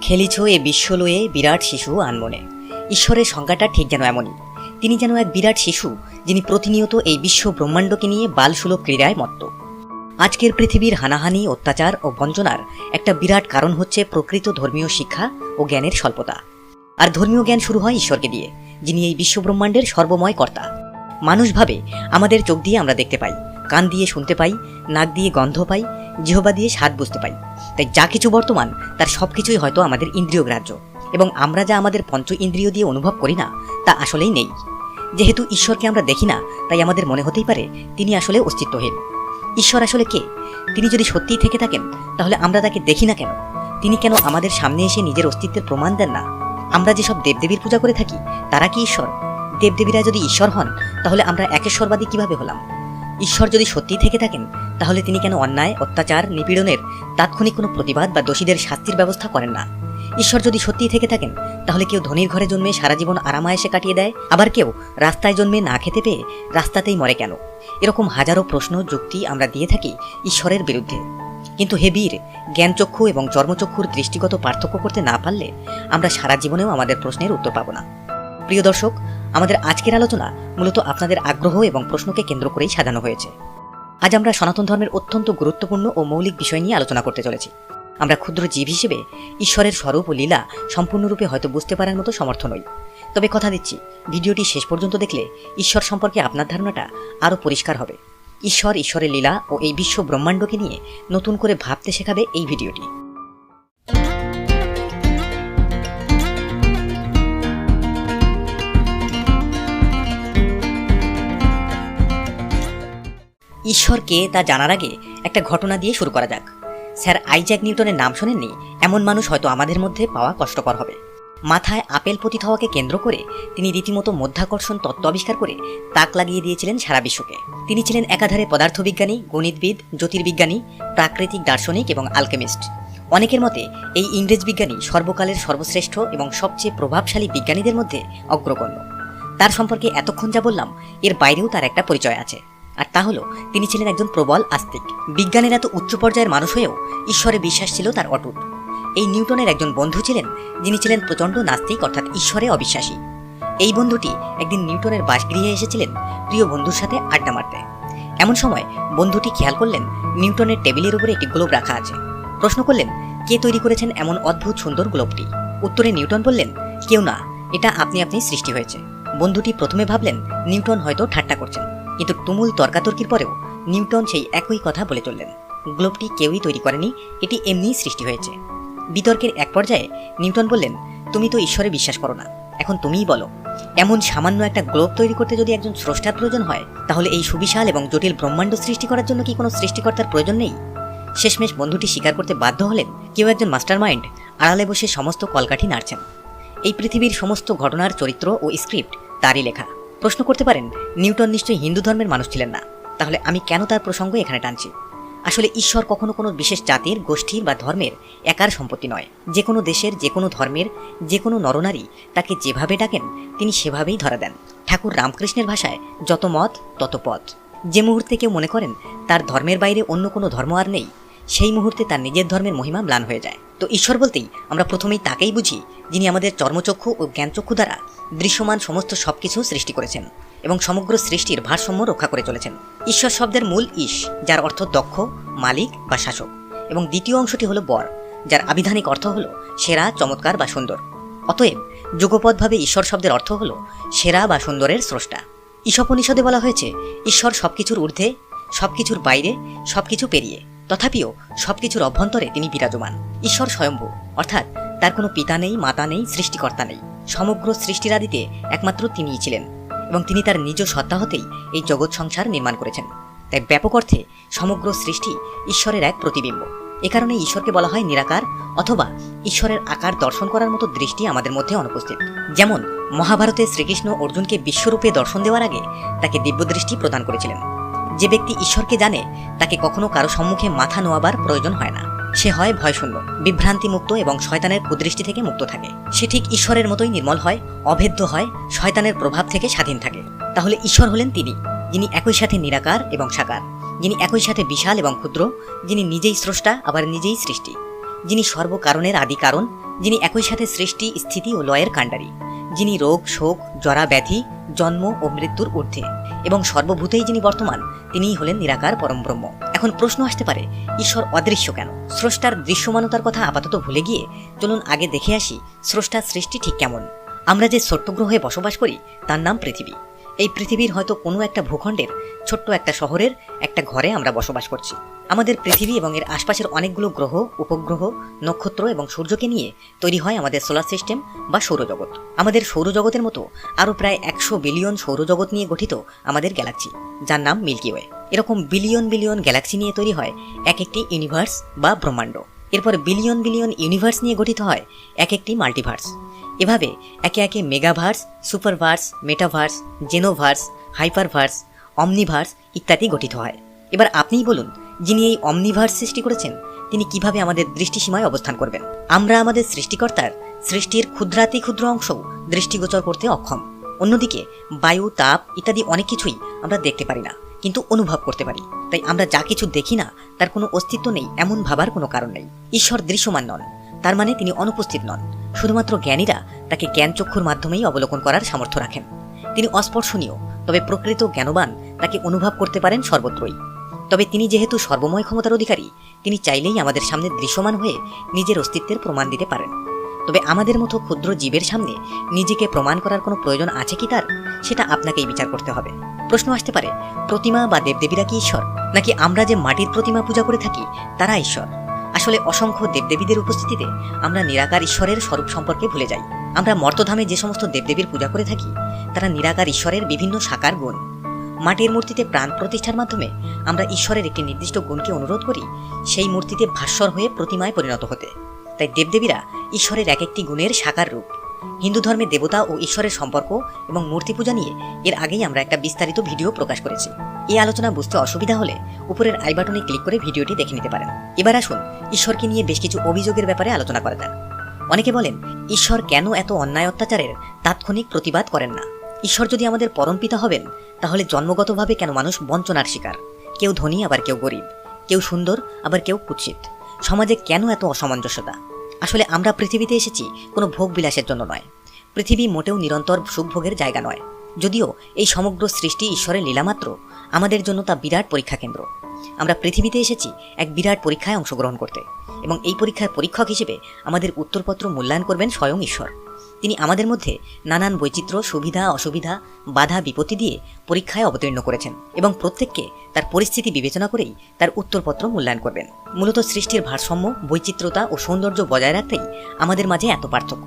খেলিছ এ বিশ্বলয়ে বিরাট শিশু আনমনে। ঈশ্বরের সংজ্ঞাটা ঠিক যেন এমনই। তিনি যেন এক বিরাট শিশু, যিনি প্রতিনিয়ত এই বিশ্ব ব্রহ্মাণ্ডকে নিয়ে বালসুলভ ক্রীড়ায় মত্ত। আজকের পৃথিবীর হানাহানি, অত্যাচার ও বঞ্চনার একটা বিরাট কারণ হচ্ছে প্রকৃত ধর্মীয় শিক্ষা ও জ্ঞানের স্বল্পতা। আর ধর্মীয় জ্ঞান শুরু হয় ঈশ্বরকে দিয়ে, যিনি এই বিশ্ব ব্রহ্মাণ্ডের সর্বময় কর্তা। মানুষ ভাবে, আমাদের চোখ দিয়ে আমরা দেখতে পাই, কান দিয়ে শুনতে পাই, নাক দিয়ে গন্ধ পাই, জিহবা দিয়ে স্বাদ বুঝতে পাই। তাই যা কিছু বর্তমান, তার সব কিছুই হয়তো আমাদের ইন্দ্রিয় গ্রাহ্য। এবং আমরা যা আমাদের পঞ্চ ইন্দ্রিয় দিয়ে অনুভব করি না, তা আসলেই নেই। যেহেতু ঈশ্বরকে আমরা দেখি না, তাই আমাদের মনে হতেই পারে তিনি আসলে অস্তিত্বহীন। ঈশ্বর আসলে কে? তিনি যদি সত্যিই থেকে থাকেন, তাহলে আমরা তাকে দেখি না কেন? তিনি কেন আমাদের সামনে এসে নিজের অস্তিত্বের প্রমাণ দেন না? আমরা যেসব দেবদেবীর পূজা করে থাকি, তারা কি ঈশ্বর? দেবদেবীরা যদি ঈশ্বর হন, তাহলে আমরা একেশ্বরবাদী কীভাবে হলাম? ঈশ্বর যদি সত্যিই থেকে থাকেন, তাহলে তিনি কেন অন্যায়, অত্যাচার, নিপীড়নের, তাৎক্ষণিক কোনো প্রতিবাদ বা দোষীদের শাস্তির ব্যবস্থা করেন না? ঈশ্বর যদি সত্যিই থেকে থাকেন, তাহলে কেউ ধনির ঘরে জন্মে সারা জীবন আরামায়েসে কাটিয়ে দেয়? আবার কেউ রাস্তায় জন্মে না খেতে পেয়ে রাস্তাতেই মরে কেন? এরকম হাজারো প্রশ্ন, যুক্তি আমরা দিয়ে থাকি ঈশ্বরের বিরুদ্ধে। কিন্তু হে বীর, জ্ঞানচক্ষু এবং চর্মচক্ষুর দৃষ্টিগত পার্থক্য করতে না পারলে আমরা সারা জীবনেও আমাদের প্রশ্নের উত্তর পাব না। প্রিয় দর্শক আমাদের আজকের আলোচনা মূলত আপনাদের আগ্রহ এবং প্রশ্নকে কেন্দ্র করেই সাজানো হয়েছে। আজ আমরা সনাতন ধর্মের অত্যন্ত গুরুত্বপূর্ণ ও মৌলিক বিষয় নিয়ে আলোচনা করতে চলেছি। আমরা ক্ষুদ্র জীব হিসেবে ঈশ্বরের স্বরূপ ও লীলা সম্পূর্ণরূপে হয়তো বুঝতে পারার মতো সমর্থ নই। তবে কথা দিচ্ছি, ভিডিওটি শেষ পর্যন্ত দেখলে ঈশ্বর সম্পর্কে আপনার ধারণাটা আরও পরিষ্কার হবে। ঈশ্বর, ঈশ্বরের লীলা ও এই বিশ্ব ব্রহ্মাণ্ডকে নিয়ে নতুন করে ভাবতে শেখাবে এই ভিডিওটি। ঈশ্বরকে তা জানার আগে একটা ঘটনা দিয়ে শুরু করা যাক। স্যার আইজ্যাক নিউটনের নাম শোনেননি? এমন মানুষ হয়তো আমাদের মধ্যে পাওয়া কষ্টকর হবে। মাথায় আপেল পতিত হওয়াকে কেন্দ্র করে তিনি রীতিমতো মধ্যাকর্ষণ তত্ত্ব আবিষ্কার করে তাক লাগিয়ে দিয়েছিলেন সারা বিশ্বকে। তিনি ছিলেন একাধারে পদার্থবিজ্ঞানী, গণিতবিদ, জ্যোতির্বিজ্ঞানী, প্রাকৃতিক দার্শনিক এবং আলকেমিস্ট। অনেকের মতে এই ইংরেজ বিজ্ঞানী সর্বকালের সর্বশ্রেষ্ঠ এবং সবচেয়ে প্রভাবশালী বিজ্ঞানীদের মধ্যে অগ্রগণ্য। তার সম্পর্কে এতক্ষণ যা বললাম, এর বাইরেও তার একটা পরিচয় আছে। আর তা হলো, তিনি ছিলেন একজন প্রবল আস্তিক। বিজ্ঞানের এত উচ্চ পর্যায়ের মানুষ হয়েও ঈশ্বরে বিশ্বাস ছিল তার অটুট। এই নিউটনের একজন বন্ধু ছিলেন, যিনি ছিলেন প্রচণ্ড নাস্তিক, অর্থাৎ ঈশ্বরে অবিশ্বাসী। এই বন্ধুটি একদিন নিউটনের বাসগৃহে এসেছিলেন প্রিয় বন্ধুর সাথে আড্ডা মারতে। এমন সময় বন্ধুটি খেয়াল করলেন, নিউটনের টেবিলের উপরে একটি গ্লোব রাখা আছে। প্রশ্ন করলেন, কে তৈরি করেছেন এমন অদ্ভুত সুন্দর গ্লোবটি? উত্তরে নিউটন বললেন, কেউ না, এটা আপনি আপনি সৃষ্টি হয়েছে। বন্ধুটি প্রথমে ভাবলেন, নিউটন হয়তো ঠাট্টা করছেন। কিন্তু তুমুল তর্কাতর্কির পরেও নিউটন সেই একই কথা বলে চললেন। গ্লোবটি কেউই তৈরি করেনি, এটি এমনিই সৃষ্টি হয়েছে। বিতর্কের এক পর্যায়ে নিউটন বললেন, তুমি তো ঈশ্বরে বিশ্বাস করো না। এখন তুমিই বলো, এমন সামান্য একটা গ্লোব তৈরি করতে যদি একজন স্রষ্টার প্রয়োজন হয়, তাহলে এই সুবিশাল এবং জটিল ব্রহ্মাণ্ড সৃষ্টি করার জন্য কি কোনো সৃষ্টিকর্তার প্রয়োজন নেই? শেষমেশ বন্ধুটি স্বীকার করতে বাধ্য হলেন, কেউ একজন মাস্টার মাইন্ড আড়ালে বসে সমস্ত কলকাঠি নাড়ছেন। এই পৃথিবীর সমস্ত ঘটনার চরিত্র ও স্ক্রিপ্ট তারই লেখা। প্রশ্ন করতে পারেন, নিউটন নিশ্চয়ই হিন্দু ধর্মের মানুষ ছিলেন না। তাহলে আমি কেন তার প্রসঙ্গ এখানে টানছি? আসলে ঈশ্বর কখনো কোনো বিশেষ জাতির, গোষ্ঠীর বা ধর্মের একার সম্পত্তি নয়। যে কোনো দেশের, যে কোনো ধর্মের, যে কোনো নরনারী তাকে যেভাবে ডাকেন, তিনি সেভাবেই ধরা দেন। ঠাকুর রামকৃষ্ণের ভাষায়, যত মত, তত পথ। যে মুহূর্তে কেউ মনে করেন তার ধর্মের বাইরে অন্য কোনো ধর্ম আর নেই, সেই মুহূর্তে তার নিজের ধর্মের মহিমা ম্লান হয়ে যায়। তো ঈশ্বর বলতেই আমরা প্রথমেই তাকেই বুঝি, যিনি আমাদের চর্মচক্ষু ও জ্ঞানচক্ষু দ্বারা দৃশ্যমান সমস্ত সবকিছু সৃষ্টি করেছেন এবং সমগ্র সৃষ্টির ভারসাম্য রক্ষা করে চলেছেন। ঈশ্বর শব্দের মূল ঈশ যার অর্থ দক্ষ, মালিক বা শাসক, এবং দ্বিতীয় অংশটি হলো বর, যার আবিধানিক অর্থ হল সেরা, চমৎকার বা সুন্দর। অতএব যুগপদভাবে ঈশ্বর শব্দের অর্থ হল সেরা বা সুন্দরের স্রষ্টা। ঈশপনিষদে বলা হয়েছে, ঈশ্বর সবকিছুর ঊর্ধ্বে, সবকিছুর বাইরে, সবকিছু পেরিয়ে, তথাপিও সবকিছুর অভ্যন্তরে তিনি বিরাজমান। ঈশ্বর স্বয়ম্ভু, অর্থাৎ তার কোনো পিতা নেই, মাতা নেই, সৃষ্টিকর্তা নেই। সমগ্র সৃষ্টিরাদিতে একমাত্র তিনিই ছিলেন এবং তিনি তার নিজ সত্তা হতেই এই জগৎ সংসার নির্মাণ করেছেন। তাই ব্যাপক অর্থে সমগ্র সৃষ্টি ঈশ্বরের এক প্রতিবিম্ব। এ কারণে ঈশ্বরকে বলা হয় নিরাকার অথবা ঈশ্বরের আকার দর্শন করার মতো দৃষ্টি আমাদের মধ্যে অনুপস্থিত। যেমন, মহাভারতে শ্রীকৃষ্ণ অর্জুনকে বিশ্বরূপে দর্শন দেওয়ার আগে তাকে দিব্যদৃষ্টি প্রদান করেছিলেন। যে ব্যক্তি ঈশ্বরকে জানে, তাকে কখনো কারও সম্মুখে মাথা নোয়াবার প্রয়োজন হয় না। সে হয় ভয়শূন্য বিভ্রান্তি মুক্ত এবং শয়তানের কুদৃষ্টি থেকে মুক্ত থাকে। সে ঠিক ঈশ্বরের মতোই নির্মল হয়, অভেদ্য হয়, শয়তানের প্রভাব থেকে স্বাধীন থাকে। তাহলে ঈশ্বর হলেন তিনি, যিনি একই সাথে নিরাকার এবং সাকার, যিনি একই সাথে বিশাল এবং ক্ষুদ্র, যিনি নিজেই স্রষ্টা, আবার নিজেই সৃষ্টি, যিনি সর্বকারণের আদি কারণ, যিনি একই সাথে সৃষ্টি, স্থিতি ও লয়ের কাণ্ডারী, যিনি রোগ, শোক, জরা, ব্যাধি, জন্ম ও মৃত্যুর ঊর্ধ্বে। এবং সর্বভূতেই যিনি বর্তমান, তিনিই হলেন নিরাকার পরম ব্রহ্ম এখন প্রশ্ন আসতে পারে, ঈশ্বর অদৃশ্য কেন? স্রষ্টার দৃশ্যমানতার কথা আপাতত ভুলে গিয়ে চলুন আগে দেখে আসি স্রষ্টার সৃষ্টি ঠিক কেমন। আমরা যে ছোট্ট গ্রহে বসবাস করি, তার নাম পৃথিবী। এই পৃথিবীর হয়তো কোনো একটা ভূখণ্ডের, ছোট্ট একটা শহরের, একটা ঘরে আমরা বসবাস করছি। আমাদের পৃথিবী এবং এর আশপাশের অনেকগুলো গ্রহ, উপগ্রহ, নক্ষত্র এবং সূর্যকে নিয়ে তৈরি হয় আমাদের সোলার সিস্টেম বা সৌরজগৎ। আমাদের সৌরজগতের মতো আরও প্রায় একশো বিলিয়ন সৌরজগৎ নিয়ে গঠিত আমাদের গ্যালাক্সি যার নাম মিল্কি ওয়ে এরকম বিলিয়ন বিলিয়ন গ্যালাক্সি নিয়ে তৈরি হয় এক একটি ইউনিভার্স বা ব্রহ্মাণ্ড। এরপর বিলিয়ন বিলিয়ন ইউনিভার্স নিয়ে গঠিত হয় এক একটি মাল্টিভার্স এভাবে একে একে মেগাভার্স সুপারভার্স মেটাভার্স জেনোভার্স হাইপারভার্স অমনিভার্স ইত্যাদি গঠিত হয়। এবার আপনিই বলুন যিনি এই অমনিভার্স সৃষ্টি করেছেন, তিনি কীভাবে আমাদের দৃষ্টিসীমায় অবস্থান করবেন? আমরা আমাদের সৃষ্টিকর্তার সৃষ্টির ক্ষুদ্রাতি ক্ষুদ্র অংশও দৃষ্টিগোচর করতে অক্ষম। অন্যদিকে, বায়ু, তাপ ইত্যাদি অনেক কিছুই আমরা দেখতে পারি না, কিন্তু অনুভব করতে পারি। তাই আমরা যা কিছু দেখি না, তার কোনো অস্তিত্ব নেই, এমন ভাবার কোনো কারণ নেই। ঈশ্বর দৃশ্যমান নন, তার মানে তিনি অনুপস্থিত নন। শুধুমাত্র জ্ঞানীরা তাকে জ্ঞান চক্ষুর মাধ্যমেই অবলোকন করার সামর্থ্য রাখেন। তিনি অস্পর্শনীয়, তবে প্রকৃত জ্ঞানবান, তাকে অনুভব করতে পারেন সর্বত্রই। তবে তিনি যেহেতু সর্বময় ক্ষমতার অধিকারী, তিনি চাইলেই আমাদের সামনে দৃশ্যমান হয়ে নিজের অস্তিত্বের প্রমাণ দিতে পারেন। তবে আমাদের মতো ক্ষুদ্র জীবের সামনে নিজেকে প্রমাণ করার কোনো প্রয়োজন আছে কি তার? সেটা আপনাকেই বিচার করতে হবে। প্রশ্ন আসতে পারে, প্রতিমা বা দেবদেবীরা কি ঈশ্বর? নাকি আমরা যে মাটির প্রতিমা পূজা করে থাকি, তারা ঈশ্বর? আসলে অসংখ্য দেবদেবীদের উপস্থিতিতে আমরা নিরাকার ঈশ্বরের স্বরূপ সম্পর্কে ভুলে যাই। আমরা মর্তধামে যে সমস্ত দেবদেবীর পূজা করে থাকি, তারা নিরাকার ঈশ্বরের বিভিন্ন সাকার গুণ। মাটির মূর্তিতে প্রাণ প্রতিষ্ঠার মাধ্যমে আমরা ঈশ্বরের একটি নির্দিষ্ট গুণকে অনুরোধ করি, সেই মূর্তিতে ভাস্বর হয়ে প্রতিমায় পরিণত হতে। তাই দেবদেবীরা ঈশ্বরের এক একটি গুণের সাকার রূপ। হিন্দু ধর্মে দেবতা ও ঈশ্বরের সম্পর্ক এবং মূর্তি পূজা নিয়ে এর আগেই আমরা একটা বিস্তারিত ভিডিও প্রকাশ করেছি। এই আলোচনা বুঝতে অসুবিধা হলে উপরের আই বাটনে ক্লিক করে ভিডিওটি দেখে নিতে পারেন। এবার আসুন ঈশ্বরকে নিয়ে বেশ কিছু অভিযোগের ব্যাপারে আলোচনা করা যাক অনেকে বলেন, ঈশ্বর কেন এত অন্যায় অত্যাচারের তাৎক্ষণিক প্রতিবাদ করেন না? ঈশ্বর যদি আমাদের পরমপিতা হবেন, তাহলে জন্মগতভাবে কেন মানুষ বঞ্চনার শিকার? কেউ ধনী, আবার কেউ গরিব। কেউ সুন্দর, আবার কেউ কুৎসিত। সমাজে কেন এত অসামঞ্জস্যতা? আসলে আমরা পৃথিবীতে এসেছি কোনো ভোগ বিলাসের জন্য নয়। পৃথিবী মোটেও নিরন্তর সুখভোগের জায়গা নয়। যদিও এই সমগ্র সৃষ্টি ঈশ্বরের লীলামাত্র আমাদের জন্য তা বিরাট পরীক্ষা কেন্দ্র। আমরা পৃথিবীতে এসেছি এক বিরাট পরীক্ষায় অংশগ্রহণ করতে এবং এই পরীক্ষার পরীক্ষক হিসেবে আমাদের উত্তরপত্র মূল্যায়ন করবেন স্বয়ং ঈশ্বর। তিনি আমাদের মধ্যে নানান বৈচিত্র্য, সুবিধা, অসুবিধা, বাধা, বিপত্তি দিয়ে পরীক্ষায় অবতীর্ণ করেছেন এবং প্রত্যেককে তার পরিস্থিতি বিবেচনা করেই তার উত্তরপত্র মূল্যায়ন করবেন। মূলত সৃষ্টির ভারসাম্য, বৈচিত্র্যতা ও সৌন্দর্য বজায় রাখতেই আমাদের মাঝে এত পার্থক্য।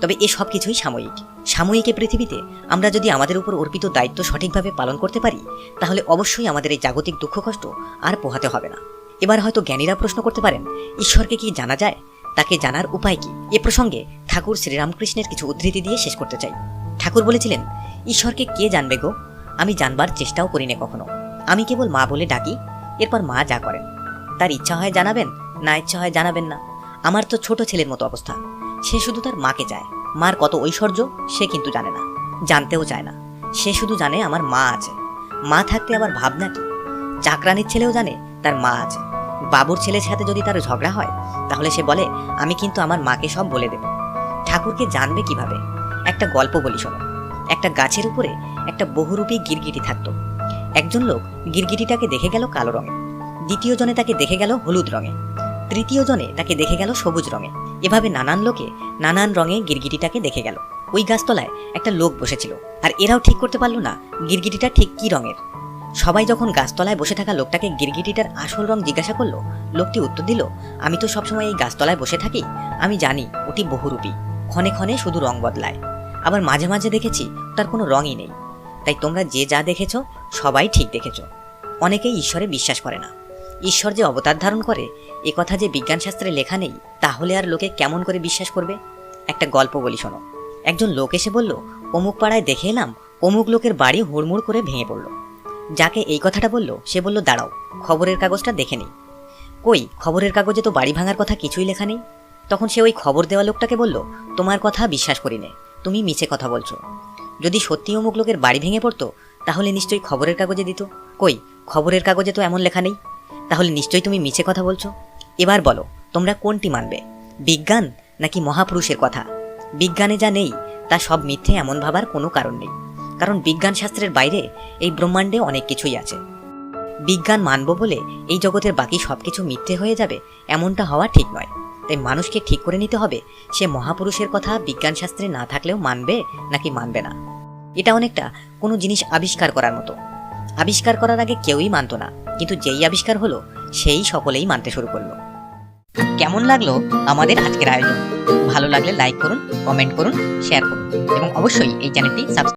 তবে এ সব কিছুই সাময়িক। সাময়িক এ পৃথিবীতে আমরা যদি আমাদের উপর অর্পিত দায়িত্ব সঠিকভাবে পালন করতে পারি, তাহলে অবশ্যই আমাদের এই জাগতিক দুঃখ কষ্ট আর পোহাতে হবে না। এবার হয়তো জ্ঞানীরা প্রশ্ন করতে পারেন, ঈশ্বরকে কি জানা যায়? তাকে জানার উপায় কি? এ প্রসঙ্গে ঠাকুর শ্রীরামকৃষ্ণের কিছু উদ্ধৃতি দিয়ে শেষ করতে চাই। ঠাকুর বলেছিলেন, ঈশ্বরকে কে জানবে গো? আমি জানবার চেষ্টাও করি না কখনো। আমি কেবল মা বলে ডাকি, এরপর মা যা করেন। তার ইচ্ছা হয় জানাবেন, না ইচ্ছা হয় জানাবেন না। আমার তো ছোট ছেলের মতো অবস্থা। সে শুধু তার মাকে চায়। মার কত ঐশ্বর্য, সে কিন্তু জানে না। জানতেও চায় না। সে শুধু জানে আমার মা আছে। মা থাকতে আবার ভাবনা কি? চাকরানির ছেলেও জানে, তার মা আছে। বাবুর ছেলের সাথে যদি তার ঝগড়া হয়, তাহলে সে বলে, আমি কিন্তু আমার মাকে সব বলে দেব। ঠাকুরকে জানবে কীভাবে? একটা গল্প বলি শোনো। একটা গাছের উপরে একটা বহুরূপী গিরগিটি থাকতো। একজন লোক গিরগিটিটাকে দেখে গেল কালো রঙে। দ্বিতীয় জনে তাকে দেখে গেল হলুদ রঙে। তৃতীয় জনে তাকে দেখে গেল সবুজ রঙে। এভাবে নানান লোকে নানান রঙে গিরগিটিটাকে দেখে গেল। ওই গাছতলায় একটা লোক বসেছিল। আর এরাও ঠিক করতে পারল না গিরগিটিটা ঠিক কি রঙের। সবাই যখন গাছতলায় বসে থাকা লোকটাকে গিরগিটিটার আসল রং জিজ্ঞাসা করল, লোকটি উত্তর দিল, আমি তো সবসময় এই গাছতলায় বসে থাকি, আমি জানি, ওটি বহুরূপী। ক্ষণে ক্ষণে শুধু রং বদলায়। আবার মাঝে মাঝে দেখেছি তার কোনো রঙই নেই। তাই তোমরা যে যা দেখেছ, সবাই ঠিক দেখেছ। অনেকেই ঈশ্বরে বিশ্বাস করে না। ঈশ্বর যে অবতার ধারণ করে, এ কথা যে বিজ্ঞানশাস্ত্রে লেখা নেই, তাহলে আর লোকে কেমন করে বিশ্বাস করবে? একটা গল্প বলি শোনো। একজন লোক এসে বলল, অমুক পাড়ায় দেখে এলাম, অমুক লোকের বাড়ি হুড়মুড় করে ভেঙে পড়ল। যাকে এই কথাটা বলল, সে বলল, দাঁড়াও, খবরের কাগজটা দেখে নেই। কই, খবরের কাগজে তো বাড়ি ভাঙার কথা কিছুই লেখা নেই? তখন সে ওই খবর দেওয়া লোকটাকে বলল, তোমার কথা বিশ্বাস করি নে তুমি মিছে কথা বলছো। যদি সত্যি অমুক লোকের বাড়ি ভেঙে পড়তো, তাহলে নিশ্চয়ই খবরের কাগজে দিত। কই, খবরের কাগজে তো এমন লেখা নেই? তাহলে নিশ্চয়ই তুমি মিছে কথা বলছো? এবার বলো, তোমরা কোনটি মানবে? বিজ্ঞান নাকি মহাপুরুষের কথা? বিজ্ঞানে যা নেই, তা সব মিথ্যে এমন ভাবার কোনো কারণ নেই। কারণ বিজ্ঞান শাস্ত্রের বাইরে এই ব্রহ্মাণ্ডে অনেক কিছুই আছে। বিজ্ঞান মানব বলে এই জগতের বাকি সবকিছু মিথ্যে হয়ে যাবে, এমনটা হওয়া ঠিক নয়। তাই মানুষকে ঠিক করে নিতে হবে। সে মহাপুরুষের কথা বিজ্ঞান শাস্ত্রে না থাকলেও মানবে নাকি মানবে না? এটা অনেকটা কোনো জিনিস আবিষ্কার করার মতো। আবিষ্কার করার আগে কেউই মানতো না, কিন্তু যেই আবিষ্কার হলো, সেই সকলেই মানতে শুরু করল। কেমন লাগল আমাদের আজকের আয়োজন? ভালো লাগলে লাইক করুন কমেন্ট করুন শেয়ার করুন, এবং অবশ্যই এই চ্যানেলটি সাবস্ক্রাইব